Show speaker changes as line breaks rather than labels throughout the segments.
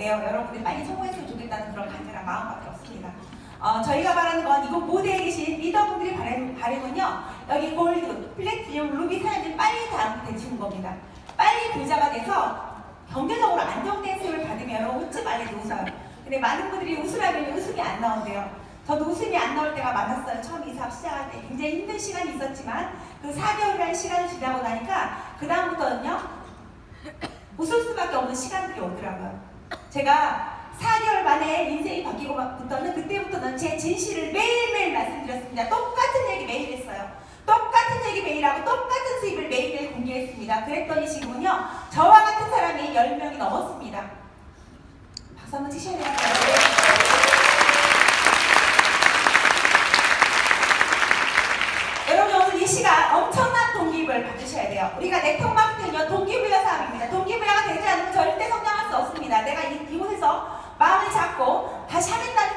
왜요? 여러분들이 많이 성공했으면 좋겠다는 그런 간절한 마음밖에 없습니다. 어, 저희가 바라는 건 이곳 무대에 계신 리더분들이 바라는, 바람은요 여기 골드, 플래티늄, 루비 사람들 빨리 다음 되시는 겁니다. 빨리 부자가 돼서 경제적으로 안정된 수입을 받으면 여러분 웃지 말고 웃어요. 근데 많은 분들이 웃으라면 웃음이 안 나온대요. 저도 웃음이 안 나올 때가 많았어요. 처음 이 사업 시작할 때 굉장히 힘든 시간이 있었지만 그 4개월이라는 시간을 지나고 나니까 그 다음부터는요 웃을 수밖에 없는 시간들이 오더라고요. 제가 4개월 만에 인생이 바뀌고부터는 그때부터는 제 진실을 매일매일 말씀드렸습니다. 똑같은 얘기 매일 했어요. 똑같은 얘기 매일 하고 똑같은 수입을 매일매일 공개했습니다. 그랬더니 지금은요 저와 같은 사람이 10명이 넘었습니다. 박수 한번 치셔야 돼요. 여러분 오늘 이 시간 엄청난 동기부여를 받으셔야 돼요. 우리가 네트워크 마케팅은요 동기부여 사업입니다. 동기부여가 되지 않으면 절대 성장할 수 없습니다. 내가 이, 이곳에서 마음을 잡고 다시 하겠다는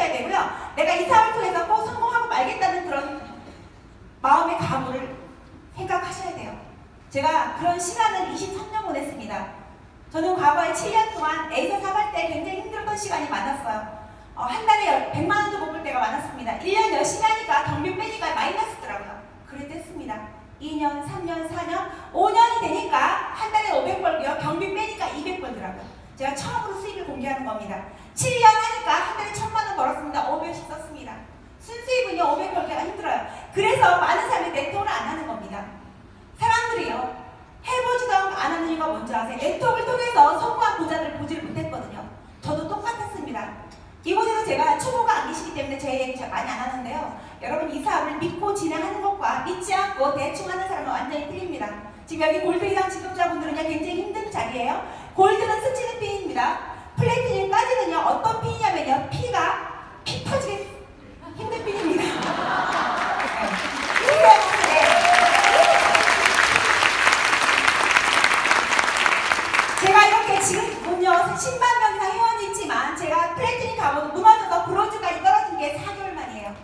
내리셔야 되고요. 내가 이 사업을 통해서 꼭 성공하고 말겠다는 그런 마음의 각오를 생각하셔야 돼요. 제가 그런 시간을 23년 보냈습니다. 저는 과거에 7년 동안 A사 사갈 때 굉장히 힘들었던 시간이 많았어요. 어, 한 달에 100만 원도 못 벌 때가 많았습니다. 1년 열심히 하니까 경비 빼니까 마이너스더라고요. 그랬댔습니다. 2년, 3년, 4년, 5년이 되니까 한 달에 500 벌고요. 경비 빼니까 200 벌더라고요. 제가 처음으로 수입을 공개하는 겁니다. 7년 하니까 한 달에 1000만 원 벌었습니다. 500씩 썼습니다. 순수입은요 500 벌기가 힘들어요. 그래서 많은 사람이 네트워크를 안 하는 겁니다. 사람들이요 해보지도 안 하는 이유가 뭔지 아세요? 네트워크를 통해서 성공한 부자들을 보지를 못했거든요. 저도 똑같았습니다. 이곳에서 제가 초보가 안 계시기 때문에 제 얘기 잘 많이 안 하는데요. 여러분 이 사업을 믿고 진행하는 것과 믿지 않고 대충 하는 사람은 완전히 틀립니다. 지금 여기 골드 이상 지도자분들은요 굉장히 힘든 자리예요. 골드는 스치는 핀입니다. 플래티늄 까지는요 어떤 핀이냐면요 피가 피 터지게 힘든 핀입니다. 네. 네. 제가 이렇게 지금은요 10만 명 이상 회원이 있지만 제가 플래티늄 가보도 무너져서 브론즈까지 떨어진 게 4개월 만이에요.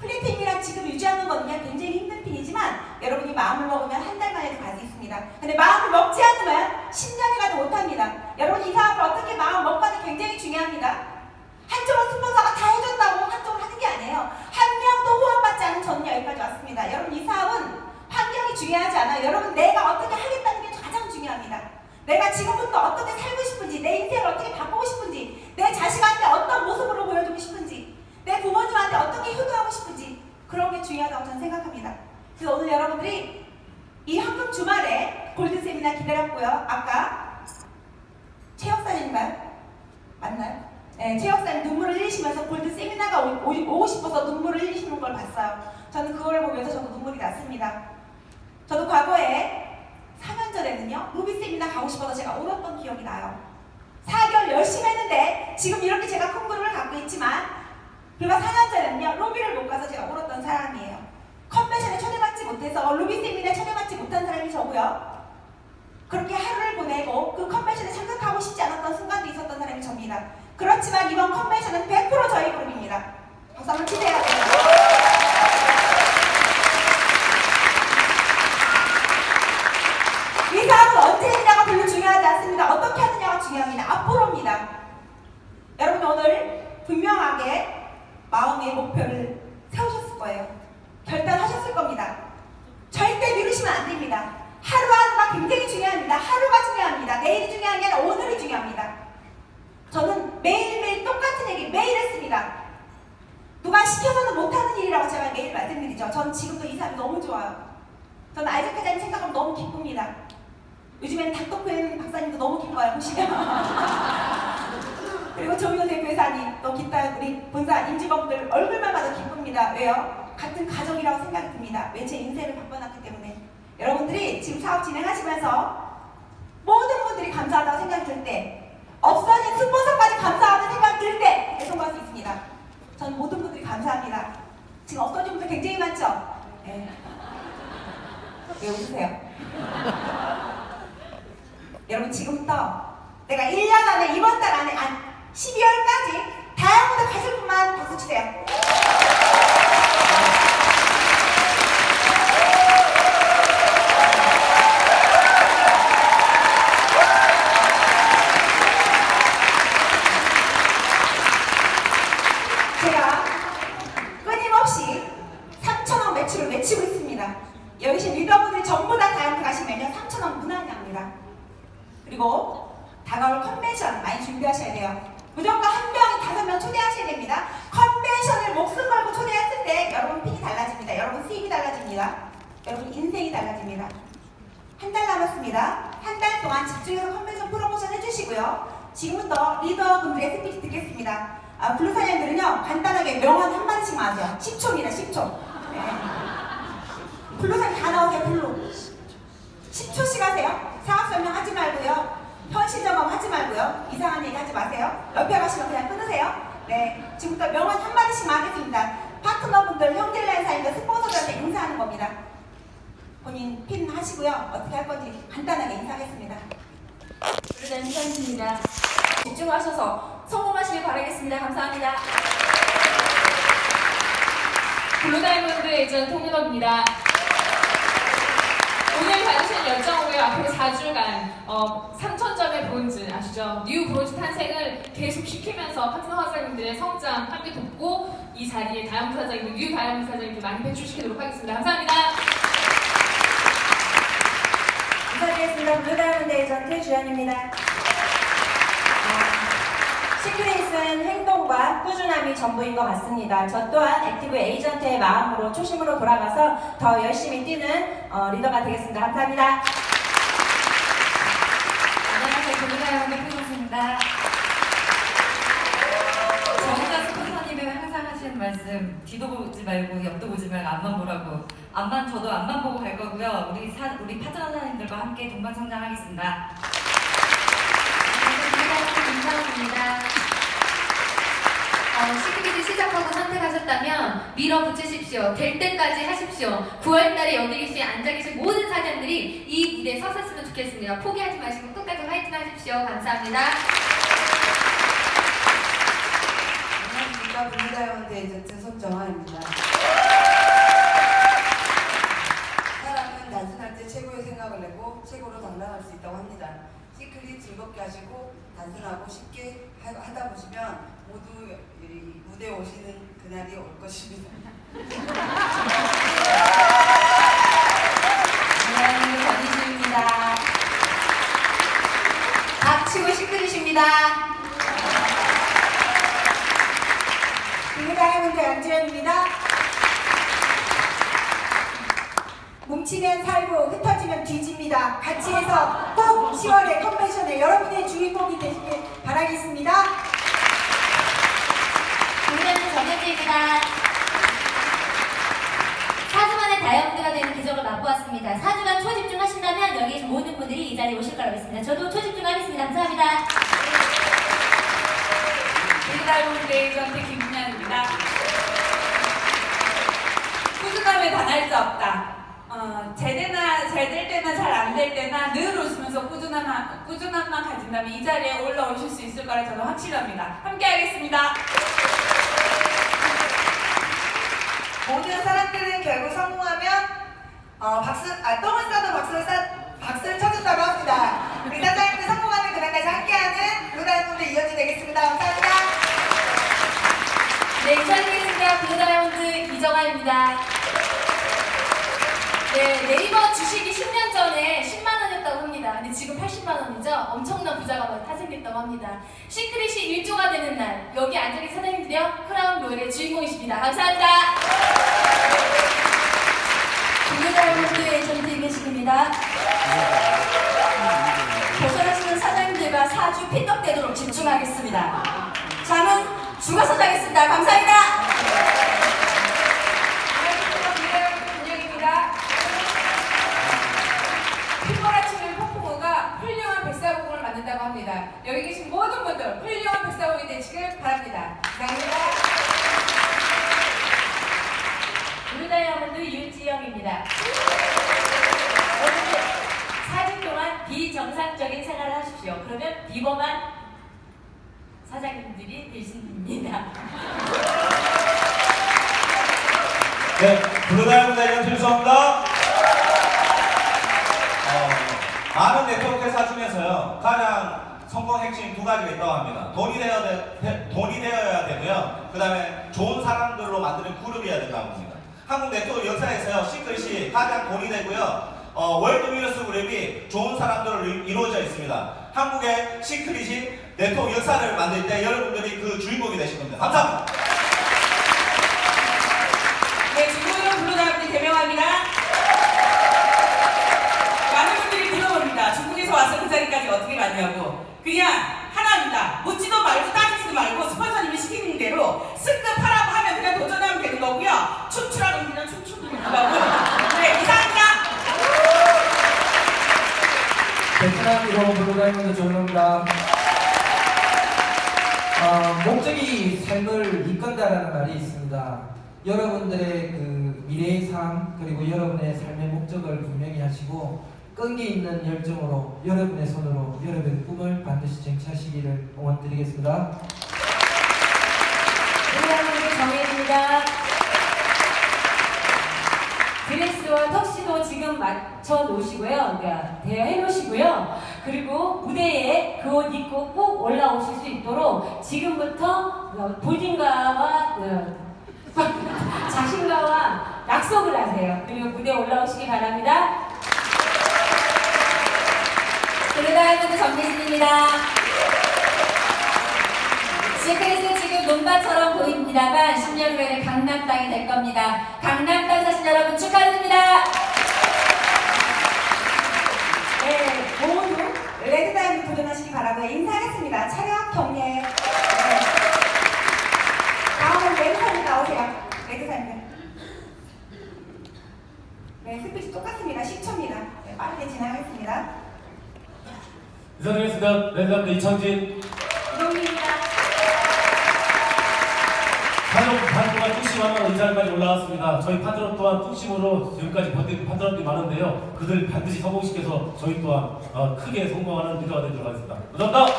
플래티늄이랑 지금 유지하는 거는요 굉장히 힘든 핀이지만 여러분이 마음을 먹으면 한 달 만에도 갈 수 있습니다. 근데 마음을 먹지 않으면 50원은 제가 울었던 기억이 나요. 4개월 열심히 했는데 지금 이렇게 제가 큰 그룹을 갖고 있지만 불과 4년 전에는요. 로비를 못 가서 제가 울었던 사람이에요. 컨벤션에 초대받지 못해서 로비 세미나에 초대받지 못한 사람이 저고요. 그렇게 하루를 보내고 그 컨벤션에 참석하고 싶지 않았던 순간도 있었던 사람이 접니다. 그렇지만 이번 컨벤션은 100% 저희 그룹입니다. 박수 한번 치세요. 중요합니다. 앞으로입니다. 여러분 오늘 분명하게 마음의 목표를 세우셨을 거예요. 결단하셨을 겁니다. 절대 미루시면 안 됩니다. 하루하루가 굉장히 중요합니다. 하루가 중요합니다. 내일이 중요한 게 아니라 오늘이 중요합니다. 저는 매일매일 똑같은 얘기 매일 했습니다. 누가 시켜서는 못하는 일이라고 제가 매일 말씀드리죠. 전 지금도 이 사람이 너무 좋아요. 저는 아이작 회장님 생각하면 너무 기쁩니다. 요즘엔 닥터팬 박사님도 너무 기뻐요, 보시면. 그리고 조미호 대표사님, 또 기타 우리 본사 임직원들 얼굴만 봐도 기쁩니다. 왜요? 같은 가족이라고 생각이 듭니다. 왜 제 인생을 바꿔놨기 때문에. 여러분들이 지금 사업 진행하시면서 모든 분들이 감사하다고 생각이 들 때, 없어진 스폰서까지 감사하는 생각이 들 때, 배송할 수 있습니다. 전 모든 분들이 감사합니다. 지금 없어진 분들 굉장히 많죠? 네. 왜 웃으세요? 여러분 지금부터 내가 1년 안에 이번 달 안에 한 12월까지 다이아몬드 가실 분만 동안 박수 치세요. 제가 끊임없이 3천원 매출을 외치고 있습니다. 여기 계신 리더분들이 전부 다 다이어트 가시면요 3천원 무난히 합니다. 그리고 다가올 컨벤션 많이 준비하셔야 돼요. 무조건 한 명이 다섯 명 초대하셔야 됩니다. 컨벤션을 목숨 걸고 초대했을 때 여러분 픽이 달라집니다. 여러분 수입이 달라집니다. 여러분 인생이 달라집니다. 한 달 남았습니다. 한 달 동안 집중해서 컨벤션 프로모션 해주시고요. 지금부터 리더분들의 스피치 듣겠습니다. 아, 블루사연들은요 간단하게 명언 한 마디씩만 하세요. 10초입니다. 10초. 네. 블루사연 다 나오세요. 블루. 10초씩 하세요. 사업 설명 하지 말고요. 현실 점검 하지 말고요. 이상한 얘기 하지 마세요. 옆에 가시면 그냥 끊으세요. 네. 지금부터 명언 한 마디씩만 하겠습니다. 파트너분들, 형제라인 사이들 스폰서들한테 인사하는 겁니다. 본인 핀 하시고요. 어떻게 할 건지 간단하게 인사하겠습니다.
부르는 현입니다 집중하셔서 성공하시길 바라겠습니다. 감사합니다. 블루다이몬드 에이전 통일업입니다. 오늘 받으신 열정으로 앞으로 4주간 어, 3천점의 브론즈 아시죠? 뉴 브론즈 탄생을 계속 시키면서 파트너 사장님들의 성장 함께 돕고 이 자리에 다이아몬드 사장님, 뉴 다이아몬드 사장님께 많이 배출시키도록 하겠습니다. 감사합니다.
인사드리겠습니다. 블루다이몬드 에이전트 주연입니다. 시크릿은 행동과 꾸준함이 전부인 것 같습니다. 저 또한 액티브 에이전트의 마음으로 초심으로 돌아가서 더 열심히 뛰는 어, 리더가 되겠습니다. 감사합니다.
안녕하세요. 블루다이몬드 표정입니다.
정자 스폰서님은 항상 하시는 말씀 뒤도 보지 말고 옆도 보지 말고 앞만 보라고 앞만 저도 앞만 보고 갈 거고요 우리 사, 우리 파트너님들과 함께 동반 성장하겠습니다
안녕하세요. 김상우입니다. 어, 시크릿을 시작하고 선택하셨다면 밀어붙이십시오. 될 때까지 하십시오. 9월달에 여기 계신 앉아 계신 모든 사장들이 이 무대에 섰었으면 좋겠습니다. 포기하지 마시고 끝까지 화이팅 하십시오. 감사합니다.
안녕하십니까 블루다이몬드 에이전트 손정아입니다. 사람은 단순할 때 최고의 생각을 내고 최고로 당당할 수 있다고 합니다. 시크릿 즐겁게 하시고 단순하고 쉽게 하- 하다 보시면 모두 이 무대에 오시는 그날이 올 것입니다.
안녕하세요. 전희주입니다. 닥치고 시크릿입니다. 블루다이몬드 양지연입니다. 뭉치면 살고 흩어지면 뒤집니다. 같이 해서 꼭 10월에 컨벤션에 여러분의 주인공이 되시길 바라겠습니다.
국내는 정현지입니다. 4주 만에 다이아몬드가 되는 기적을 맛보았습니다. 4주간 초집중 하신다면 여기 계신 모든 분들이 이 자리에 오실 거라고 믿습니다. 저도 초집중 하겠습니다. 감사합니다.
블루다이몬드 에이전트 김민현입니다. 꾸준함에 반할 수 없다. 어, 제대나 잘 될 때나 잘 안 될 때나 늘 웃으면서 꾸준함, 꾸준함만 가진다면 이 자리에 올라오실 수 있을 거라 저는 확실합니다. 함께 하겠습니다.
모든 사람들은 결국 성공하면 어, 박수, 아, 똥을 싸도 박수를 싸, 박수를 쳐준다고 합니다. 우리 사장님들 성공하는 그날까지 함께하는 블루다이몬드 이현지 되겠습니다. 감사합니다.
네, 인사드리겠습니다. 블루다이몬드 이정아입니다. 네, 네이버 주식이 10년 전에 10만 원이었다고 합니다. 근데 지금 80만 원이죠? 엄청난 부자가 탄생됐다고 합니다. 시크릿이 1조가 되는 날, 여기 앉아계신 사장님들이요, 크라운 로열의 주인공이십니다. 감사합니다.
블루다이몬드 에이전트 이계식입니다. 고생하시는 사장님들과 4주 핀덕되도록 집중하겠습니다. 잠은 죽어서 자겠습니다. 감사합니다.
안녕하십니까. 블루다이몬드 김영입니다. 휘몰아치는 폭풍우가 훌륭한 백사공을 여기 계신 모든 분들 훌륭한 백사공이 되시길 바랍니다. 감사합니다.
블루 다이아몬드 윤지영입니다. 여러분들 4주 동안 비정상적인 생활을 하십시오. 그러면 비범한 사장님들이 되십니다.
네, 블루다이아몬드 유소입니다. 어, 많은 네트워크 회사 중에서요 가장 성공 핵심 두 가지가 있다고 합니다. 돈이 되어야 돼, 돈이 되어야 되고요. 그 다음에 좋은 사람들로 만드는 그룹이어야 된다고 합니다. 한국 네트워크 역사에서요 시크릿이 가장 돈이 되고요. 어, 월드 위너스 그룹이 좋은 사람들로 이- 이루어져 있습니다. 한국의 시크릿이 네트워크 역사를 만들 때 여러분들이 그 주인공이 되실 겁니다. 감사합니다.
네, 중국으로 블루다이아몬드 대명합니다. 많은 분들이 물어봅니다. 중국에서 와서 그 자리까지 어떻게 갔냐고. 그냥 하나입니다. 묻지도 말고 따지지도 말고 스폰서님이 시키는 대로 승급하라고 하면 그냥 도전하면 되는 거고요. 춤추라고 그냥 춤추면 되는 거고. 네, 이상입니다.
베트남 이로 블루다이몬드 조은호입니다. 어, 목적이 삶을 이끈다라는 말이 있습니다. 여러분들의 그 미래의 삶 그리고 여러분의 삶의 목적을 분명히 하시고 끈기 있는 열정으로 여러분의 손으로 여러분의 꿈을 반드시 쟁취하시기를 응원드리겠습니다.
블루다이아몬드 정혜입니다. 드레스와 턱시도 지금 맞춰 놓으시고요. 그러니까 대여해 놓으시고요. 그리고 무대에 그 옷 입고 꼭 올라오실 수 있도록 지금부터 어, 보증가와 그 자신과와 약속을 하세요. 그리고 무대에 올라오시기 바랍니다. 블루다이아몬드 정미진입니다. 시크릿은 지금 논밭처럼 보입니다만 10년 후에는 강남 땅이 될 겁니다. 강남 땅 사신 여러분 축하드립니다.
네, 모두 레드다이브 도전하시기 바라고요. 인사하겠습니다. 차렷 경례. 네. 다음은 레드사님 나오세요. 레드사님. 네, 스피치 똑같습니다. 10초입니다. 네, 빠르게 진행하겠습니다.
인사드리겠습니다. 레드감드 이창진.
이동입니다.
가족 반 동안 뚝심하면 이 자리까지 올라왔습니다. 저희 파트너 또한 뚝심으로 지금까지 버틴 파트너들이 많은데요. 그들 반드시 성공시켜서 저희 또한 어, 크게 성공하는 리더가 되도록 하겠습니다. 감사합니다.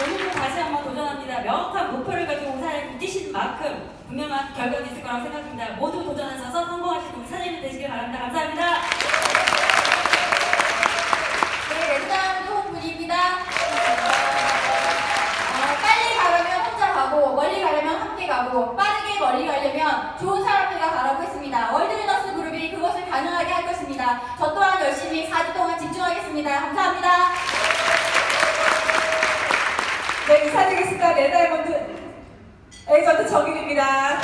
오늘도 다시 한번 도전합니다. 명확한 목표를 가지고 우산을 뛰신 만큼 분명한 결과가 있을 거라고 생각합니다. 모두 도전하셔서 성공하시고 우리 사장님 되시길 바랍니다. 감사합니다.
네, 레드다이아몬드 홍군입니다. 어, 빨리 가려면 혼자 가고 멀리 가고 빠르게 멀리 가려면 좋은 사람들과 가라고 했습니다. 월드위너스 그룹이 그것을 가능하게 할 것입니다. 저 또한 열심히 4주 동안 집중하겠습니다. 감사합니다.
네, 인사드리겠습니다. 레드다이몬드 에이전트 정일입니다.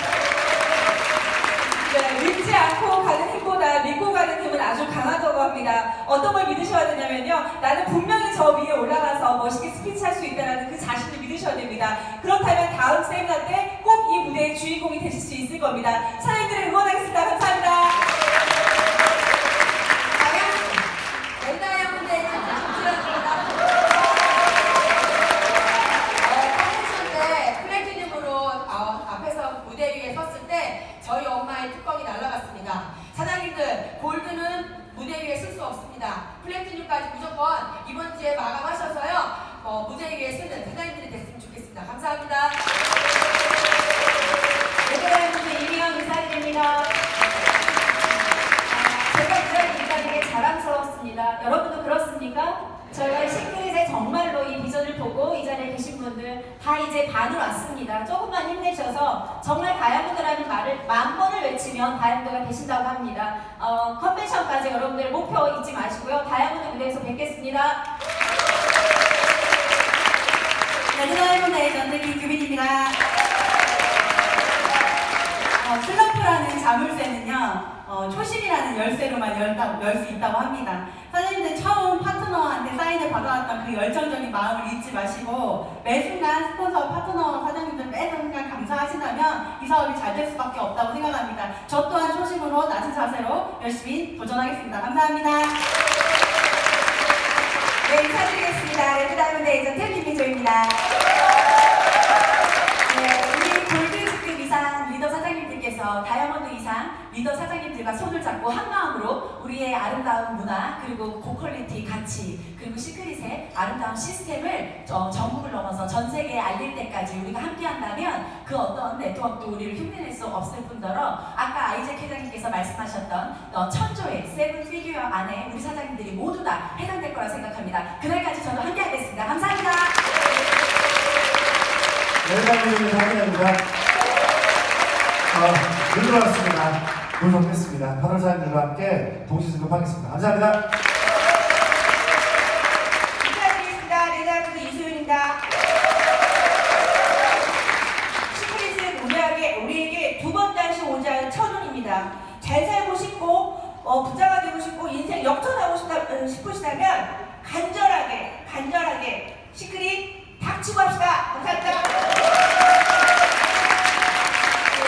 네, 믿지 않고 가는 힘보다 믿고 가는 힘은 아주 강하다고 합니다. 어떤 걸 믿으셔야 되냐면요. 나는 분명히 저 위에 올라가서 멋있게 스피치 할 수 있다는 그 자신 을 믿으셔야 됩니다. 그렇다면 다음 세미나 때 꼭 이 무대의 주인공이 되실 수 있을 겁니다. 사장님들을 응원하겠습니다. 감사합니다.
어, 저희 엄마의 뚜껑이 날아갔습니다. 사장님들 골드는 무대 위에 쓸 수 없습니다. 플래티늄까지 무조건 이번 주에 마감하셔서요 어, 무대 위에 쓰는 사장님들이 됐으면 좋겠습니다.
비전을 보고 이 자리에 계신 분들 다 이제 반으로 왔습니다. 조금만 힘내셔서 정말 다이아몬드라는 말을 만 번을 외치면 다이아몬드가 되신다고 합니다. 어, 컨벤션까지 여러분들 목표 잊지 마시고요. 다이아몬드 무대에서 뵙겠습니다.
레드다이몬드 에이전트 김규빈입니다. 어, 슬럼프라는 자물쇠는요, 어, 초심이라는 열쇠로만 열 수 있다고 합니다. 사장님들 처음 파트너한테 사인을 받아왔던 그 열정적인 마음을 잊지 마시고 매 순간 스폰서 파트너 사장님들 매 순간 감사하신다면 이 사업이 잘 될 수밖에 없다고 생각합니다. 저 또한 초심으로 낮은 자세로 열심히 도전하겠습니다. 감사합니다.
네, 인사드리겠습니다. 레드다이몬드 에이전트 김민조입니다. 이상 리더 사장님들과 손을 잡고 한 마음으로 우리의 아름
아름다운 문화 그리고 고퀄리티 가치 그리고 시크릿의 아름다운 시스템을 어, 전국을 넘어서 전 세계에 알릴 때까지 우리가 함께한다면 그 어떤 네트워크도 우리를 흉내낼 수 없을 뿐더러 아까 아이잭 회장님께서 말씀하셨던 어, 천조의 세븐 피규어 안에 우리 사장님들이 모두 다 해당될 거라 생각합니다. 그날까지 저도 함께하겠습니다. 감사합니다.
여기까지 하겠습니다. 어, 늘 들어왔습니다. 불성했습니다. 파란 사람들과 함께 동시 승급하겠습니다. 감사합니다.
레자르드 이수윤입니다. 시크릿은 우리에게, 우리에게 두 번 다시 오자는 천운입니다. 잘 살고 싶고 어, 부자가 되고 싶고 인생 역전하고 싶다, 어, 싶으시다면 간절하게 간절하게 시크릿 닥치고 합시다. 감사합니다.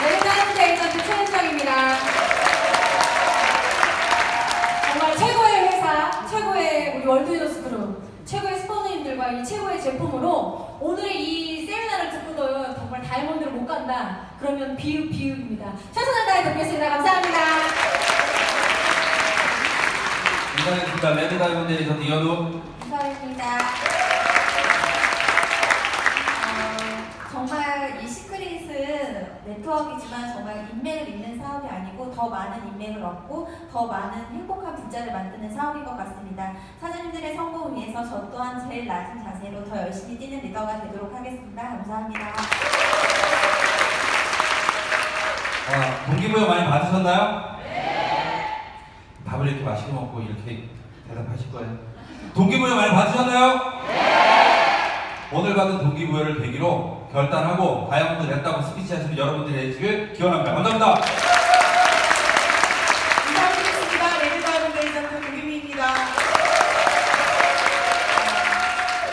네, 에이전트 최현정입니다. 정말 최고의 회사, 최고의 우리 월드유더스 그룹, 최고의 스포너님들과 이 최고의 제품으로 오늘의 이 세미나를 듣고도 정말 다이아몬드를 못 간다. 그러면 비읍 비읍입니다. 최선을 다해 듣겠습니다. 감사합니다.
인사드립니다. 레드 다이몬드 에이전트 이현우.
감사합니다. 어, 정말 이 시크릿은 네트워크이지만 정말 인맥을 잇는 사업 이 아니고 더 많은 인맥을 얻고 더 많은 행복한 부자를 만드는 사업인 것 같습니다. 사장님들의 성공을 위해서 저 또한 제일 낮은 자세로 더 열심히 뛰는 리더가 되도록 하겠습니다. 감사합니다.
아, 동기부여 많이 받으셨나요? 네. 밥을 이렇게 맛있게 먹고 이렇게 대답하실 거예요. 동기부여 많이 받으셨나요? 네. 오늘 받은 동기부여를 계기로 결단하고 다이아몬드 냈다고 스피치 하시는 여러분들이 되시길 기원합니다. 감사합니다.
레드 다이몬드 에이전트 김유미입니다.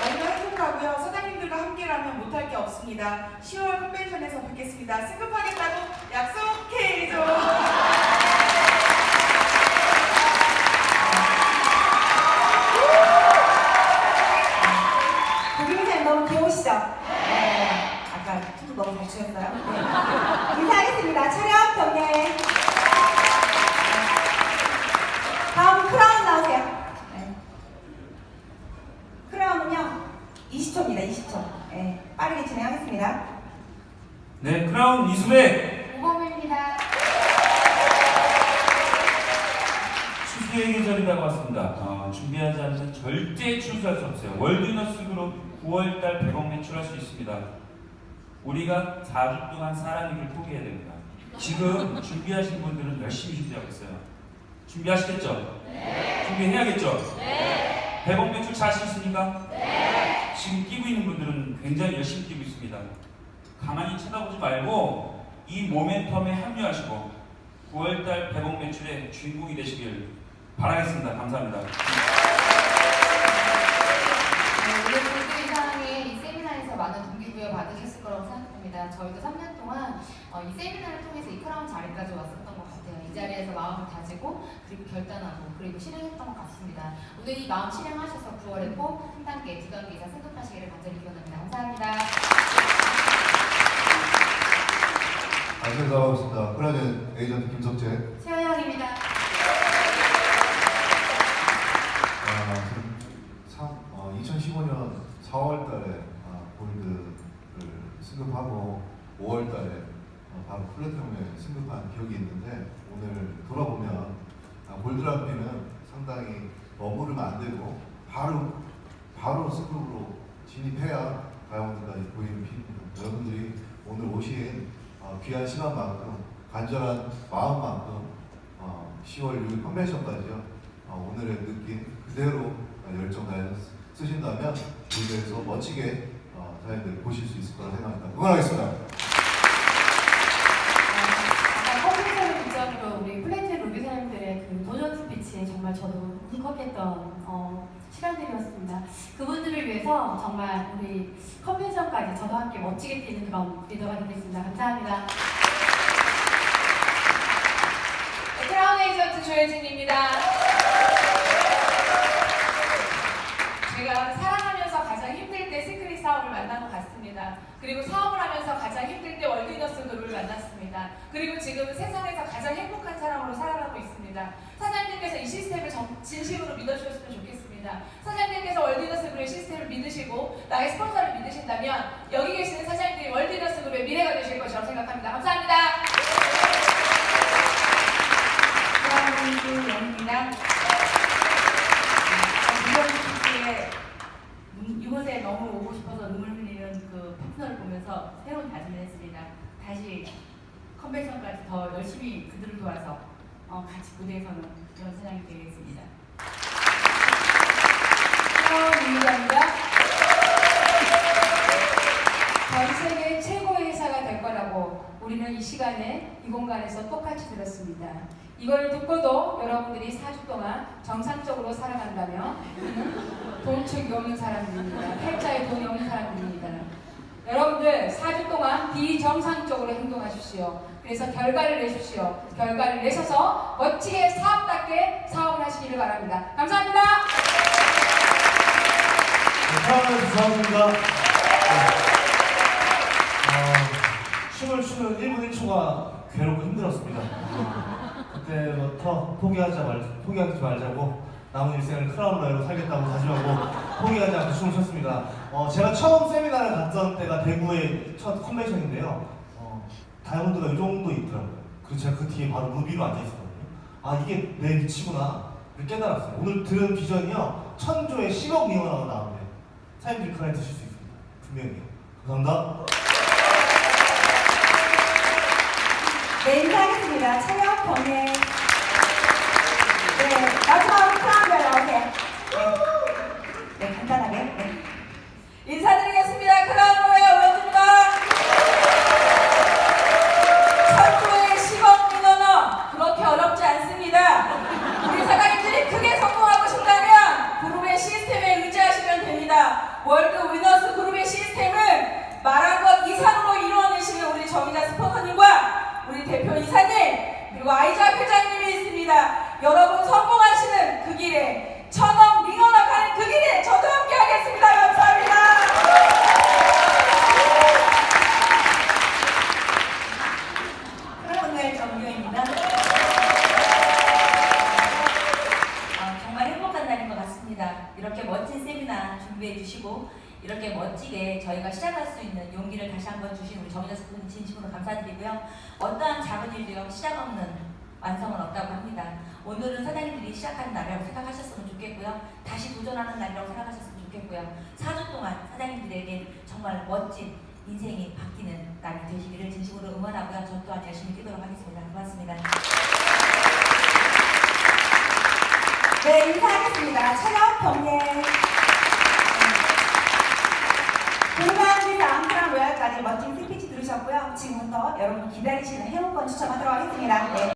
너무나 행복하고요. 사장님들과 함께라면 못할 게 없습니다. 10월 뵙겠습니다. 승급하겠다고 약속해줘.
고객님 너무 귀여우시죠? 네. 아까 춤도 너무 잘 추셨어요. 네. 인사하겠습니다. 촬영 경례. 다음 크라운 나오세요. 네. 크라운은요 20초입니다. 20초. 네. 빠르게 진행하겠습니다.
네, 크라운 이수배.
오범입니다.
추수의 계절이 다가왔습니다. 어, 준비하지 않으면 절대 출수할 수 없어요. 월드너스 그룹 9월달 100억 매출할 수 있습니다. 우리가 4주 동안 사랑이를 포기해야 됩니다. 지금 준비하신 분들은 열심히 준비하고 있어요. 준비하시겠죠? 네. 준비해야겠죠? 네. 100억 매출 자신 있습니까? 네. 지금 뛰고 있는 분들은 굉장히 열심히 뛰고 있습니다. 가만히 쳐다보지 말고 이 모멘텀에 합류하시고 9월달 100억 매출의 주인공이 되시길 바라겠습니다. 감사합니다.
네, 이상의 이 세미나에서 많은 동기부여 받으셨을 거라고 생각합니다. 저희도 3년 동안 어, 이 세미나를 통해서 이 크라운 자리까지 왔었던 것 같아요. 이 자리에서 마음을 다지고 그리고 결단하고 그리고 실행했던 것 같습니다. 오늘 이 마음 실행하셔서 9월에 꼭한 단계, 두 단계 이상 승급하시기를 간절히 기원합니다. 감사합니다.
안녕하세요. 반갑습니다. 크라운 에이전트 김석재.
최현영입니다.
아, 지금 참, 어, 2015년 4월 달에 아, 골드를 승급하고 5월 달에 어, 바로 플래티넘에 승급한 기억이 있는데 오늘 돌아보면 아, 골드라피는 상당히 머무르면 안 되고 바로 바로 승급으로 진입해야 다이아몬드까지 보이는. 여러분들이 오늘 오신 어, 귀한 시간만큼 간절한 마음만큼 어, 10월 6일 컨벤션까지요 어, 오늘의 느낌 그대로 어, 열정 다해서 쓰- 쓰신다면 무대에서 멋지게 어, 사람들 보실 수 있을 거라 생각합니다. 응원하겠습니다.
아까 컴퓨터를 기점으로 우리 플래티넘 루비 사람들의 그 도전 스피치 정말 저도 울컥했던 어, 시간들이었습니다. 그분들을 위해서 정말 우리 컨벤션까지 저도 함께 멋지게 뛰는 그런 리더가 되겠습니다. 감사합니다.
네, 크라운 에이전트 조혜진입니다. 제가 사랑하면서 가장 힘들 때 시크릿 사업을 만난 것 같습니다. 그리고 사업을 하면서 가장 힘들 때 월드너스 그룹을 만났습니다. 그리고 지금 세상에서 가장 행복한 사람으로 살아가고 있습니다. 사장님께서 이 시스템을 정- 진심으로 믿어주셨으면 좋겠습니다. 사장님께서 월드이너스 그룹의 시스템을 믿으시고 나의 스폰서를 믿으신다면 여기 계시는 사장님들이 월드이너스 그룹의 미래가 되실 것이라고 생각합니다. 감사합니다.
영입니다. 주에 이곳에 너무 오고 싶어서 눈물 흘리는 그 파트너를 보면서 새로운 다짐을 했습니다. 다시 컨벤션까지 더 열심히 그들을 도와서 어, 같이 무대에 서는 그런 사장이 되겠습니다.
윤희입니다. 전 세계 최고의 회사가 될 거라고 우리는 이 시간에 이 공간에서 똑같이 들었습니다. 이걸 듣고도 여러분들이 4주 동안 정상적으로 살아간다면 돈축이 없는 사람들입니다. 팔자에 돈이 없는 사람들입니다. 여러분들 4주 동안 비정상적으로 행동하십시오. 그래서 결과를 내십시오. 결과를 내셔서 멋지게 사업답게 사업을 하시기를 바랍니다. 감사합니다.
사랑하는 주사입니다. 어, 춤을 추는 1분 1초가 괴롭고 힘들었습니다. 그때부터 포기하지 말 포기하지 말자고 남은 일생을 크라운러로 살겠다고 다짐하고 포기하지 않고 춤을 췄습니다. 어, 제가 처음 세미나를 갔던 때가 대구의 첫 컨벤션인데요. 어, 다이아몬드가 이 정도 있더라고요. 그리고 제가 그 뒤에 바로 루비로 앉아 있었거든요. 아 이게 내 위치구나. 를 깨달았어요. 오늘 들은 비전이요. 천조에 10억 리원하고 나오는데 사장님들이 그날 드실 수 있습니다. 분명히요. 감사합니다.
네, 인사하겠습니다. 차영 경례. 네, 마지막으로 크라운별 나오세요. 네, 간단하게. 네.
인사드리겠습니다. 크라운로의 오연입니다. 천조의 10억 민원어 그렇게 어렵지 않습니다. 우리 사장님들이 크게 성공하고 싶다면 그룹의 시스템에 의지하시면 됩니다. 월드 위너스 그룹의 시스템은 말한 것 이상으로 이루어내시는 우리 정의자 스포커님과 우리 대표 이사님 그리고 아이작 회장님이 있습니다. 여러분 성공하시는 그 길에 천억 민원어 가는 그 길에 저도 함께 하겠습니다. 감사합니다.
크라운웰 정교입니다. 어, 정말 행복한 날인 것 같습니다. 이렇게 멋진 준비해 주시고 이렇게 멋지게 저희가 시작할 수 있는 용기를 다시 한번 주신 우리 정의자 스님 진심으로 감사드리고요. 어떠한 작은 일도요 시작 없는 완성은 없다고 합니다. 오늘은 사장님들이 시작하는 날이라고 생각하셨으면 좋겠고요. 다시 도전하는 날이라고 생각하셨으면 좋겠고요. 4주 동안 사장님들에게 정말 멋진 인생이 바뀌는 날이 되시기를 진심으로 응원하고요. 저 또한 열심히 뛰도록 하겠습니다. 고맙습니다.
네, 인사하겠습니다. 차영 경례. 공감지상 크라운별까지 멋진 스피치 들으셨고요. 지금부터 여러분 기다리시는 회원권 추첨하도록 하겠습니다. 네.